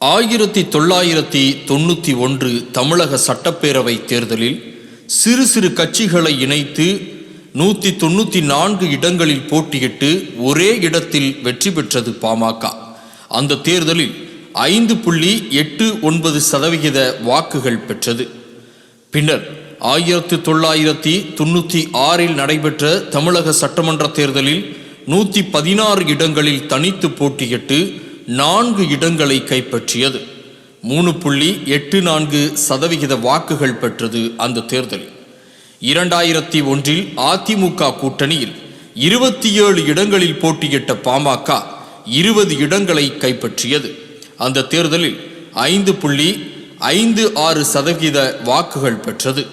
ஆயிரத்தி தொள்ளாயிரத்தி தொண்ணூற்றி ஒன்று தமிழக சட்டப்பேரவை தேர்தலில் சிறு சிறு கட்சிகளை இணைத்து நூற்றி தொண்ணூற்றி நான்கு இடங்களில் போட்டியிட்டு ஒரே இடத்தில் வெற்றி பெற்றது பாமக. அந்த தேர்தலில் ஐந்து புள்ளி எட்டு ஒன்பது சதவிகித வாக்குகள் பெற்றது. பின்னர் ஆயிரத்து தொள்ளாயிரத்தி தொண்ணூற்றி ஆறில் நடைபெற்ற தமிழக சட்டமன்ற தேர்தலில் நூற்றி பதினாறு இடங்களில் தனித்து போட்டியிட்டு நான்கு இடங்களை கைப்பற்றியது. மூணு புள்ளி எட்டு நான்கு சதவிகித வாக்குகள் பெற்றது அந்த தேர்தலில். இரண்டாயிரத்தி ஒன்றில் அதிமுக கூட்டணியில் இருபத்தி ஏழு இடங்களில் போட்டியிட்ட பாமக இருபது இடங்களை கைப்பற்றியது. அந்த தேர்தலில் ஐந்து புள்ளி ஐந்து ஆறு சதவிகித வாக்குகள் பெற்றது.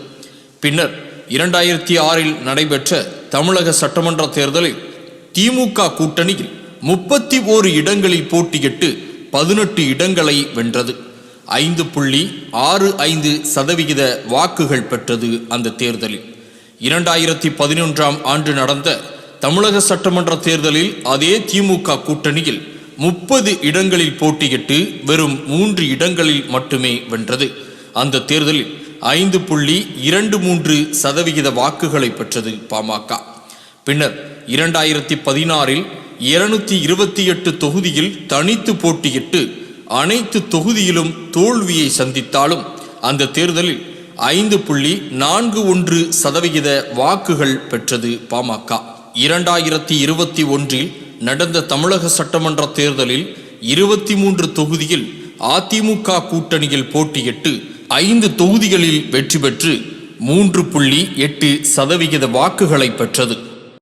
பின்னர் இரண்டாயிரத்தி ஆறில் நடைபெற்ற தமிழக சட்டமன்ற தேர்தலில் திமுக கூட்டணியில் முப்பத்தி ஓரு இடங்களில் போட்டியிட்டு பதினெட்டு இடங்களை வென்றது. ஐந்து புள்ளி ஆறு ஐந்து சதவிகித வாக்குகள் பெற்றது அந்த தேர்தலில். இரண்டாயிரத்தி பதினொன்றாம் ஆண்டு நடந்த தமிழக சட்டமன்ற தேர்தலில் அதே திமுக கூட்டணியில் முப்பது இடங்களில் போட்டியிட்டு வெறும் மூன்று இடங்களில் மட்டுமே வென்றது. அந்த தேர்தலில் ஐந்து புள்ளி இரண்டு மூன்று சதவிகித வாக்குகளை பெற்றது பாமக. பின்னர் இரண்டாயிரத்தி பதினாறில் இருநூத்தி இருபத்தி எட்டு தொகுதியில் தனித்து போட்டியிட்டு அனைத்து தொகுதியிலும் தோல்வியை சந்தித்தாலும் அந்த தேர்தலில் ஐந்து புள்ளி நான்கு ஒன்று சதவிகித வாக்குகள் பெற்றது பாமக. இரண்டாயிரத்தி இருபத்தி ஒன்றில் நடந்த தமிழக சட்டமன்ற தேர்தலில் இருபத்தி மூன்று தொகுதியில் அதிமுக கூட்டணியில் போட்டியிட்டு ஐந்து தொகுதிகளில் வெற்றி பெற்று மூன்று புள்ளி எட்டு சதவிகித வாக்குகளை பெற்றது.